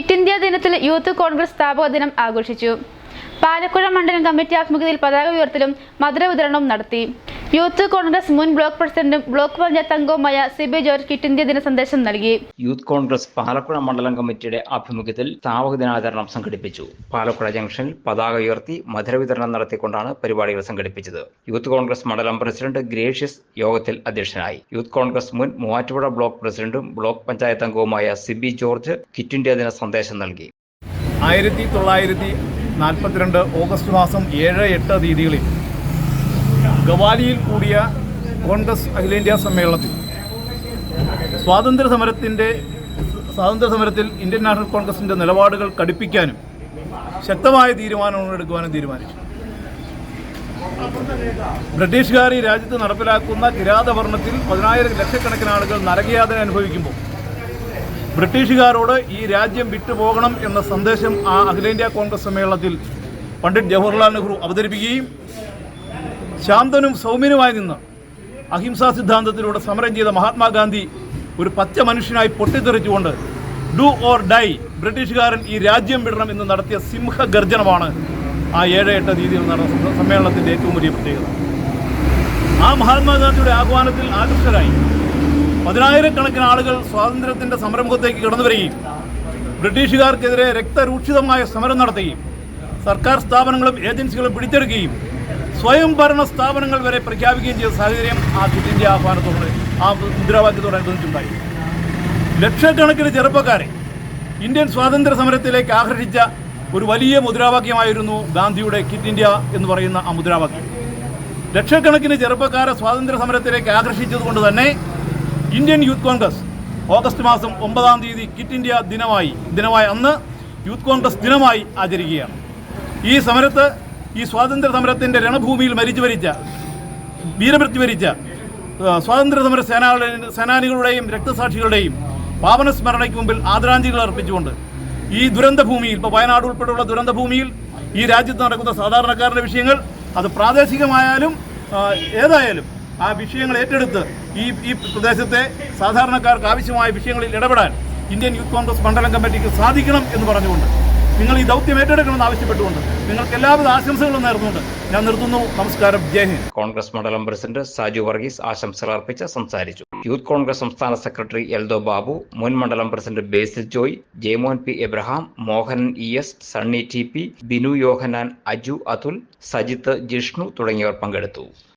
Kit India ദിനത്തിൽ youth Congress സ്ഥാപക ദിനം ആഘോഷിച്ചു. പാലക്കുഴ മണ്ഡലം കമ്മിറ്റി ആഭിമുഖ്യത്തിൽ പതാക ഉയർത്തലും മധുര വിതരണവും നടത്തി. യൂത്ത് കോൺഗ്രസ് മുൻ ബ്ലോക്ക് പ്രസിഡന്റും ബ്ലോക്ക് പഞ്ചായത്ത് അംഗവുമായ സിബി ജോർജ് കിറ്റ് ഇന്ത്യ ദിന സന്ദേശം നൽകി. യൂത്ത് കോൺഗ്രസ് പാലക്കുഴ മണ്ഡലം കമ്മിറ്റിയുടെ ആഭിമുഖ്യത്തിൽ സ്ഥാപക ദിനാചരണം സംഘടിപ്പിച്ചു. പാലക്കുഴ ജംഗ്ഷനിൽ പതാക ഉയർത്തി മധുരവിതരണം നടത്തിക്കൊണ്ടാണ് പരിപാടികൾ സംഘടിപ്പിച്ചത്. യൂത്ത് കോൺഗ്രസ് മണ്ഡലം പ്രസിഡന്റ് ഗ്രേഷ്യസ് യോഗത്തിൽ അധ്യക്ഷനായി. യൂത്ത് കോൺഗ്രസ് മുൻ മൂവാറ്റുപുഴ ബ്ലോക്ക് പ്രസിഡന്റും ബ്ലോക്ക് പഞ്ചായത്ത് അംഗവുമായ സിബി ജോർജ് കിറ്റ് ഇന്ത്യ ദിന സന്ദേശം നൽകി. ആയിരത്തി തൊള്ളായിരത്തി നാൽപ്പത്തിരണ്ട് ഓഗസ്റ്റ് മാസം ഏഴ് എട്ട് തീയതികളിൽ ഗവാലിയിൽ കൂടിയ കോൺഗ്രസ് അഖിലേന്ത്യാ സമ്മേളനത്തിൽ. സ്വാതന്ത്ര്യ സമരത്തിന്റെ സ്വാതന്ത്ര്യ സമരത്തിൽ ഇന്ത്യൻ നാഷണൽ കോൺഗ്രസിന്റെ നിലപാടുകൾ കടുപ്പിക്കാനും ശക്തമായ തീരുമാനങ്ങൾ എടുക്കുവാനും തീരുമാനിച്ചു. ബ്രിട്ടീഷുകാർ ഈ രാജ്യത്ത് നടപ്പിലാക്കുന്ന കിരാതഭരണത്തിൽ പതിനായിരം ലക്ഷക്കണക്കിന് ആളുകൾ നരകയാതന അനുഭവിക്കുമ്പോൾ ബ്രിട്ടീഷുകാരോട് ഈ രാജ്യം വിട്ടുപോകണം എന്ന സന്ദേശം ആ അഖിലേന്ത്യാ കോൺഗ്രസ് സമ്മേളനത്തിൽ പണ്ഡിറ്റ് ജവഹർലാൽ നെഹ്റു അവതരിപ്പിക്കുകയും ശാന്തനും സൗമ്യനുമായി നിന്ന് അഹിംസാ സിദ്ധാന്തത്തിലൂടെ സമരം ചെയ്ത മഹാത്മാഗാന്ധി ഒരു പച്ച മനുഷ്യനായി പൊട്ടിത്തെറിച്ചുകൊണ്ട് ഡു ഓർ ഡൈ ബ്രിട്ടീഷുകാരൻ ഈ രാജ്യം വിടണം എന്ന് നടത്തിയ സിംഹഗർജനമാണ് ആ ഏഴ് എട്ട് തീയതിയിൽ നടന്ന സമ്മേളനത്തിന്റെ ഏറ്റവും വലിയ പ്രത്യേകത. ആ മഹാത്മാഗാന്ധിയുടെ ആഹ്വാനത്തിൽ ആകൃഷ്ടരായി. പതിനായിരക്കണക്കിന് ആളുകൾ സ്വാതന്ത്ര്യത്തിന്റെ സംരംഭത്തേക്ക് കടന്നു വരികയും ബ്രിട്ടീഷുകാർക്കെതിരെ രക്തരൂക്ഷിതമായ സമരം നടത്തുകയും സർക്കാർ സ്ഥാപനങ്ങളും ഏജൻസികളും പിടിച്ചെടുക്കുകയും സ്വയം ഭരണ സ്ഥാപനങ്ങൾ വരെ പ്രഖ്യാപിക്കുകയും ചെയ്ത സാഹചര്യം ആ ഇന്ത്യ ആഹ്വാനത്തോട് ആ മുദ്രാവാക്യത്തോടനുബന്ധിച്ചുണ്ടായി. ലക്ഷക്കണക്കിന് ചെറുപ്പക്കാരെ ഇന്ത്യൻ സ്വാതന്ത്ര്യ സമരത്തിലേക്ക് ആകർഷിച്ച ഒരു വലിയ മുദ്രാവാക്യമായിരുന്നു ഗാന്ധിയുടെ കിറ്റ് ഇന്ത്യ എന്ന് പറയുന്ന ആ മുദ്രാവാക്യം. ലക്ഷക്കണക്കിന് ചെറുപ്പക്കാരെ സ്വാതന്ത്ര്യ സമരത്തിലേക്ക് ആകർഷിച്ചതുകൊണ്ട് തന്നെ ഇന്ത്യൻ യൂത്ത് കോൺഗ്രസ് ഓഗസ്റ്റ് മാസം ഒമ്പതാം തീയതി കിറ്റ് ഇന്ത്യ ദിനമായി ദിനമായ അന്ന് യൂത്ത് കോൺഗ്രസ് ദിനമായി ആചരിക്കുകയാണ്. ഈ സമരത്ത് ഈ സ്വാതന്ത്ര്യ സമരത്തിന്റെ രണഭൂമിയിൽ മരിച്ചു വരിച്ച വീരമൃത്യു വരിച്ച സ്വാതന്ത്ര്യ സമര സേനാ സേനാനികളുടെയും രക്തസാക്ഷികളുടെയും പാവനസ്മരണയ്ക്ക് മുമ്പിൽ ആദരാഞ്ജലികൾ അർപ്പിച്ചുകൊണ്ട് ഈ ദുരന്ത ഭൂമിയിൽ ഇപ്പോൾ വയനാട് ഉൾപ്പെടെയുള്ള ദുരന്ത ഭൂമിയിൽ ഈ രാജ്യത്ത് നടക്കുന്ന സാധാരണക്കാരുടെ വിഷയങ്ങൾ അത് പ്രാദേശികമായാലും ഏതായാലും ആ വിഷയങ്ങൾ ഏറ്റെടുത്ത് ഈ ഈ പ്രദേശത്തെ സാധാരണക്കാർക്ക് ആവശ്യമായ വിഷയങ്ങളിൽ ഇടപെടാൻ ഇന്ത്യൻ യൂത്ത് കോൺഗ്രസ് മണ്ഡലം കമ്മിറ്റിക്ക് സാധിക്കണം എന്ന് പറഞ്ഞുകൊണ്ട് നിങ്ങൾ ഈ ദൗത്യം ഏറ്റെടുക്കണമെന്ന് ആവശ്യപ്പെട്ടുകൊണ്ട് നിങ്ങൾക്ക് എല്ലാവിധ ആശംസകളും നേർന്നുകൊണ്ട് ഞാൻ നിർത്തുന്നു. നമസ്കാരം. ജയ് ഹിന്ദ്. കോൺഗ്രസ് മണ്ഡലം പ്രസിഡന്റ് സാജു വർഗീസ് ആശംസകൾ അർപ്പിച്ച് സംസാരിച്ചു. യൂത്ത് കോൺഗ്രസ് സംസ്ഥാന സെക്രട്ടറി എൽദോ ബാബു മുൻ മണ്ഡലം president Basil Joy Jayamon P Abraham Mohan E S Sunny T P Binu Yohannan Aju Athul Sajith Jishnu തുടങ്ങിയവർ പങ്കെടുത്തു.